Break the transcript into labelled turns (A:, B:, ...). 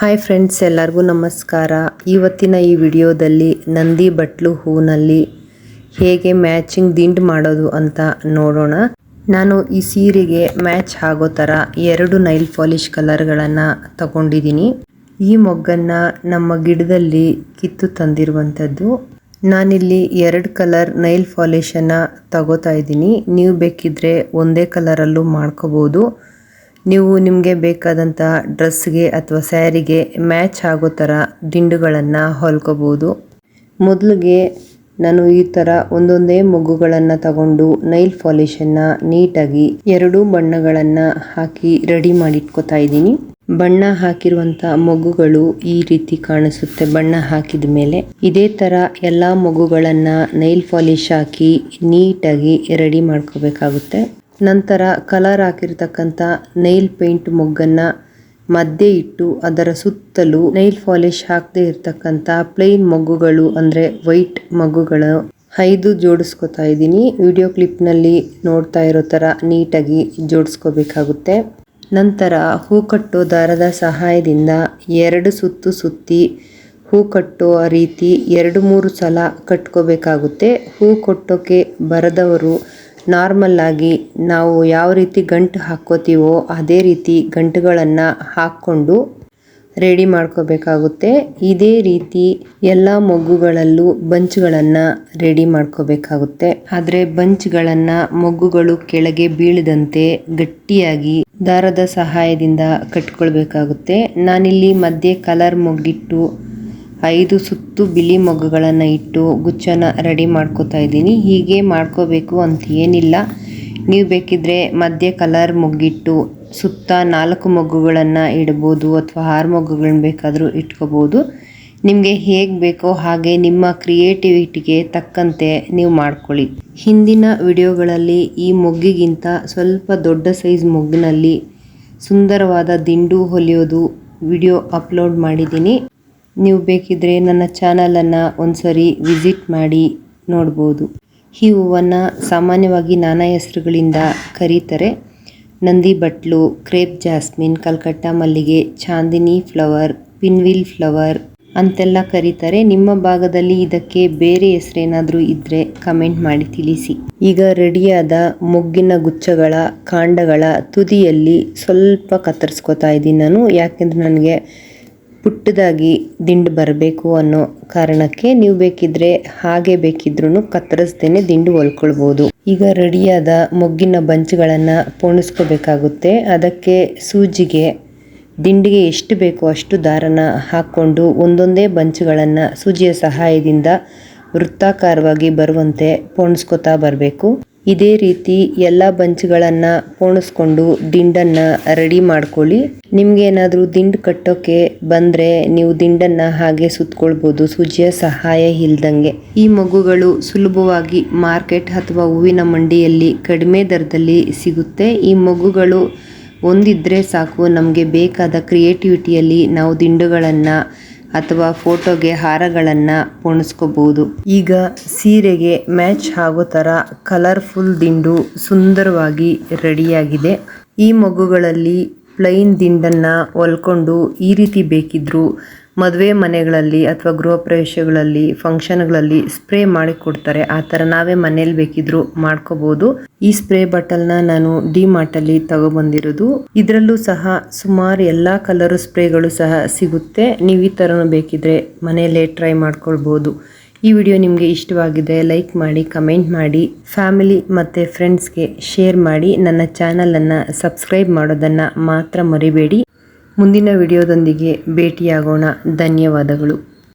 A: Hi friends, ಎಲ್ಲರಿಗೂ ನಮಸ್ಕಾರ. ಇವತ್ತಿನ ಈ ವಿಡಿಯೋದಲ್ಲಿ ನಂದಿ ಬಟ್ಲು ಹೂನಲ್ಲಿ ಹೇಗೆ ಮ್ಯಾಚಿಂಗ್ ದಿಂಡು ಮಾಡೋದು ಅಂತ ನೋಡೋಣ. ನಾನು ಈ ಸೀರೆಗೆ ಮ್ಯಾಚ್ ಆಗೋ ಥರ ಎರಡು ನೈಲ್ ಪಾಲಿಷ್ ಕಲರ್ಗಳನ್ನು ತಗೊಂಡಿದ್ದೀನಿ. ಈ ಮೊಗ್ಗನ್ನು ನಮ್ಮ ಗಿಡದಲ್ಲಿ ಕಿತ್ತು ತಂದಿರುವಂಥದ್ದು. ನಾನಿಲ್ಲಿ ಎರಡು ಕಲರ್ ನೈಲ್ ಪಾಲಿಷನ್ನು ತಗೋತಾ ಇದ್ದೀನಿ. ನೀವು ಬೇಕಿದ್ರೆ ಒಂದೇ ಕಲರಲ್ಲೂ ಮಾಡ್ಕೋಬೋದು. ನೀವು ನಿಮಗೆ ಬೇಕಾದಂಥ ಡ್ರೆಸ್ಗೆ ಅಥವಾ ಸ್ಯಾರಿಗೆ ಮ್ಯಾಚ್ ಆಗೋ ಥರ ದಿಂಡುಗಳನ್ನು ಹೊಲ್ಕೋಬೋದು. ಮೊದಲಿಗೆ ನಾನು ಈ ಥರ ಒಂದೊಂದೇ ಮೊಗ್ಗುಗಳನ್ನು ತಗೊಂಡು ನೈಲ್ ಪಾಲಿಶನ್ನು ನೀಟಾಗಿ ಎರಡೂ ಬಣ್ಣಗಳನ್ನು ಹಾಕಿ ರೆಡಿ ಮಾಡಿಟ್ಕೋತಾ ಇದ್ದೀನಿ. ಬಣ್ಣ ಹಾಕಿರುವಂಥ ಮೊಗ್ಗುಗಳು ಈ ರೀತಿ ಕಾಣಿಸುತ್ತೆ. ಬಣ್ಣ ಹಾಕಿದ ಮೇಲೆ ಇದೇ ಥರ ಎಲ್ಲ ಮೊಗ್ಗುಗಳನ್ನು ನೈಲ್ ಪಾಲಿಶ್ ಹಾಕಿ ನೀಟಾಗಿ ರೆಡಿ ಮಾಡ್ಕೋಬೇಕಾಗುತ್ತೆ. ನಂತರ ಕಲರ್ ಹಾಕಿರ್ತಕ್ಕಂಥ ನೈಲ್ ಪೇಂಟ್ ಮೊಗ್ಗನ್ನು ಮಧ್ಯೆ ಇಟ್ಟು ಅದರ ಸುತ್ತಲೂ ನೈಲ್ ಪಾಲಿಶ್ ಹಾಕದೇ ಇರ್ತಕ್ಕಂಥ ಪ್ಲೇನ್ ಮೊಗ್ಗುಗಳು ಅಂದರೆ ವೈಟ್ ಮಗ್ಗುಗಳು ಐದು ಜೋಡಿಸ್ಕೊತಾ ಇದ್ದೀನಿ. ವಿಡಿಯೋ ಕ್ಲಿಪ್ನಲ್ಲಿ ನೋಡ್ತಾ ಇರೋ ಥರ ನೀಟಾಗಿ ಜೋಡಿಸ್ಕೋಬೇಕಾಗುತ್ತೆ. ನಂತರ ಹೂ ಕಟ್ಟೋ ದಾರದ ಸಹಾಯದಿಂದ ಎರಡು ಸುತ್ತು ಸುತ್ತಿ ಹೂ ಕಟ್ಟೋ ರೀತಿ ಎರಡು ಮೂರು ಸಲ ಕಟ್ಕೋಬೇಕಾಗುತ್ತೆ. ಹೂ ಕೊಟ್ಟೋಕೆ ಬರದವರು ನಾರ್ಮಲ್ ಆಗಿ ನಾವು ಯಾವ ರೀತಿ ಗಂಟು ಹಾಕ್ಕೋತೀವೋ ಅದೇ ರೀತಿ ಗಂಟುಗಳನ್ನು ಹಾಕ್ಕೊಂಡು ರೆಡಿ ಮಾಡ್ಕೋಬೇಕಾಗುತ್ತೆ. ಇದೇ ರೀತಿ ಎಲ್ಲ ಮೊಗ್ಗುಗಳಲ್ಲೂ ಬಂಚ್ಗಳನ್ನು ರೆಡಿ ಮಾಡ್ಕೋಬೇಕಾಗುತ್ತೆ. ಆದರೆ ಬಂಚ್ಗಳನ್ನು ಮೊಗ್ಗುಗಳು ಕೆಳಗೆ ಬೀಳದಂತೆ ಗಟ್ಟಿಯಾಗಿ ದಾರದ ಸಹಾಯದಿಂದ ಕಟ್ಕೊಳ್ಬೇಕಾಗುತ್ತೆ. ನಾನಿಲ್ಲಿ ಮಧ್ಯೆ ಕಲರ್ ಮೊಗ್ಗಿಟ್ಟು ಐದು ಸುತ್ತು ಬಿಳಿ ಮೊಗ್ಗುಗಳನ್ನು ಇಟ್ಟು ಗುಚ್ಚನ ರೆಡಿ ಮಾಡ್ಕೋತಾ ಇದ್ದೀನಿ. ಹೀಗೆ ಮಾಡ್ಕೋಬೇಕು ಅಂತ ಏನಿಲ್ಲ. ನೀವು ಬೇಕಿದ್ರೆ ಮಧ್ಯೆ ಕಲರ್ ಮೊಗ್ಗಿಟ್ಟು ಸುತ್ತ ನಾಲ್ಕು ಮೊಗ್ಗುಗಳನ್ನು ಇಡ್ಬೋದು ಅಥವಾ ಆರು ಮೊಗ್ಗುಗಳನ್ನ ಬೇಕಾದರೂ ಇಟ್ಕೋಬೋದು. ನಿಮಗೆ ಹೇಗೆ ಬೇಕೋ ಹಾಗೆ ನಿಮ್ಮ ಕ್ರಿಯೇಟಿವಿಟಿಗೆ ತಕ್ಕಂತೆ ನೀವು ಮಾಡ್ಕೊಳ್ಳಿ. ಹಿಂದಿನ ವಿಡಿಯೋಗಳಲ್ಲಿ ಈ ಮೊಗ್ಗಿಗಿಂತ ಸ್ವಲ್ಪ ದೊಡ್ಡ ಸೈಜ್ ಮೊಗ್ಗಿನಲ್ಲಿ ಸುಂದರವಾದ ದಿಂಡು ಹೊಲಿಯೋದು ವಿಡಿಯೋ ಅಪ್ಲೋಡ್ ಮಾಡಿದ್ದೀನಿ. ನೀವು ಬೇಕಿದ್ರೆ ನನ್ನ ಚಾನಲನ್ನು ಒಂದ್ಸರಿ ವಿಸಿಟ್ ಮಾಡಿ ನೋಡ್ಬೋದು. ಈ ಹೂವನ್ನು ಸಾಮಾನ್ಯವಾಗಿ ನಾನಾ ಹೆಸರುಗಳಿಂದ ಕರೀತಾರೆ. ನಂದಿ ಬಟ್ಲು, ಕ್ರೇಪ್ ಜಾಸ್ಮಿನ್, ಕಲ್ಕಟ್ಟ ಮಲ್ಲಿಗೆ, ಚಾಂದಿನಿ ಫ್ಲವರ್, ಪಿನ್ವಿಲ್ ಫ್ಲವರ್ ಅಂತೆಲ್ಲ ಕರೀತಾರೆ. ನಿಮ್ಮ ಭಾಗದಲ್ಲಿ ಇದಕ್ಕೆ ಬೇರೆ ಹೆಸರೇನಾದರೂ ಇದ್ದರೆ ಕಮೆಂಟ್ ಮಾಡಿ ತಿಳಿಸಿ. ಈಗ ರೆಡಿಯಾದ ಮೊಗ್ಗಿನ ಗುಚ್ಚಗಳ, ಕಾಂಡಗಳ ತುದಿಯಲ್ಲಿ ಸ್ವಲ್ಪ ಕತ್ತರಿಸ್ಕೊತಾ ಇದ್ದೀನಿ ನಾನು. ಯಾಕೆಂದರೆ ನನಗೆ ಪುಟ್ಟದಾಗಿ ದಿಂಡು ಬರಬೇಕು ಅನ್ನೋ ಕಾರಣಕ್ಕೆ ನೀವು ಬೇಕಿದ್ರೆ ಹಾಗೆ ಬೇಕಿದ್ರೂ ಕತ್ತರಿಸ್ದೇನೆ ದಿಂಡು ಹೊಲ್ಕೊಳ್ಬೋದು. ಈಗ ರೆಡಿಯಾದ ಮೊಗ್ಗಿನ ಬಂಚ್ಗಳನ್ನು ಪೋಣಿಸ್ಕೋಬೇಕಾಗುತ್ತೆ. ಅದಕ್ಕೆ ಸೂಜಿಗೆ, ದಿಂಡಿಗೆ ಎಷ್ಟು ಬೇಕೋ ಅಷ್ಟು ದಾರನ ಹಾಕ್ಕೊಂಡು ಒಂದೊಂದೇ ಬಂಚ್ಗಳನ್ನು ಸೂಜಿಯ ಸಹಾಯದಿಂದ ವೃತ್ತಾಕಾರವಾಗಿ ಬರುವಂತೆ ಪೋಣಿಸ್ಕೊತಾ ಬರಬೇಕು. ಇದೇ ರೀತಿ ಎಲ್ಲ ಬಂಚ್ಗಳನ್ನು ಪೋಣಿಸ್ಕೊಂಡು ದಿಂಡನ್ನ ರೆಡಿ ಮಾಡ್ಕೊಳ್ಳಿ. ನಿಮ್ಗೆ ಏನಾದರೂ ದಿಂಡು ಕಟ್ಟೋಕೆ ಬಂದ್ರೆ ನೀವು ದಿಂಡನ್ನ ಹಾಗೆ ಸುತ್ಕೊಳ್ಬೋದು, ಸೂಜಿಯ ಸಹಾಯ ಇಲ್ದಂಗೆ. ಈ ಮಗುಗಳು ಸುಲಭವಾಗಿ ಮಾರ್ಕೆಟ್ ಅಥವಾ ಹೂವಿನ ಮಂಡಿಯಲ್ಲಿ ಕಡಿಮೆ ದರದಲ್ಲಿ ಸಿಗುತ್ತೆ. ಈ ಮಗುಗಳು ಒಂದಿದ್ರೆ ಸಾಕು, ನಮಗೆ ಬೇಕಾದ ಕ್ರಿಯೇಟಿವಿಟಿಯಲ್ಲಿ ನಾವು ದಿಂಡುಗಳನ್ನು ಅಥವಾ ಫೋಟೋಗೆ ಹಾರಗಳನ್ನು ಪೋಣಿಸ್ಕೋಬಹುದು ಈಗ ಸೀರೆಗೆ ಮ್ಯಾಚ್ ಆಗೋ ತರ ಕಲರ್ಫುಲ್ ದಿಂಡು ಸುಂದರವಾಗಿ ರೆಡಿಯಾಗಿದೆ. ಈ ಮಗುಗಳಲ್ಲಿ ಪ್ಲೈನ್ ದಿಂಡನ್ನ ಹೊಲ್ಕೊಂಡು ಈ ರೀತಿ ಬೇಕಿದ್ರು ಮದುವೆ ಮನೆಗಳಲ್ಲಿ ಅಥವಾ ಗೃಹ ಪ್ರವೇಶಗಳಲ್ಲಿ ಫಂಕ್ಷನ್ಗಳಲ್ಲಿ ಸ್ಪ್ರೇ ಮಾಡಿ ಕೊಡ್ತಾರೆ. ಆ ಥರ ನಾವೇ ಮನೇಲಿ ಬೇಕಿದ್ರು ಮಾಡ್ಕೋಬಹುದು ಈ ಸ್ಪ್ರೇ ಬಾಟಲ್ನ ನಾನು ಡಿ ಮಾರ್ಟಲ್ಲಿ ತಗೊಬಂದಿರೋದು. ಇದರಲ್ಲೂ ಸಹ ಸುಮಾರು ಎಲ್ಲಾ ಕಲರ್ ಸ್ಪ್ರೇಗಳು ಸಹ ಸಿಗುತ್ತೆ. ನೀವು ಈ ಥರನೂ ಬೇಕಿದ್ರೆ ಮನೆಯಲ್ಲೇ ಟ್ರೈ ಮಾಡ್ಕೊಳ್ಬೋದು. ಈ ವಿಡಿಯೋ ನಿಮಗೆ ಇಷ್ಟವಾಗಿದೆ ಲೈಕ್ ಮಾಡಿ ಕಮೆಂಟ್ ಮಾಡಿ ಫ್ಯಾಮಿಲಿ ಮತ್ತು ಫ್ರೆಂಡ್ಸ್ಗೆ ಶೇರ್ ಮಾಡಿ. ನನ್ನ ಚಾನಲನ್ನು ಸಬ್ಸ್ಕ್ರೈಬ್ ಮಾಡೋದನ್ನು ಮಾತ್ರ ಮರಿಬೇಡಿ. ಮುಂದಿನ ವಿಡಿಯೋದೊಂದಿಗೆ ಭೇಟಿಯಾಗೋಣ. ಧನ್ಯವಾದಗಳು.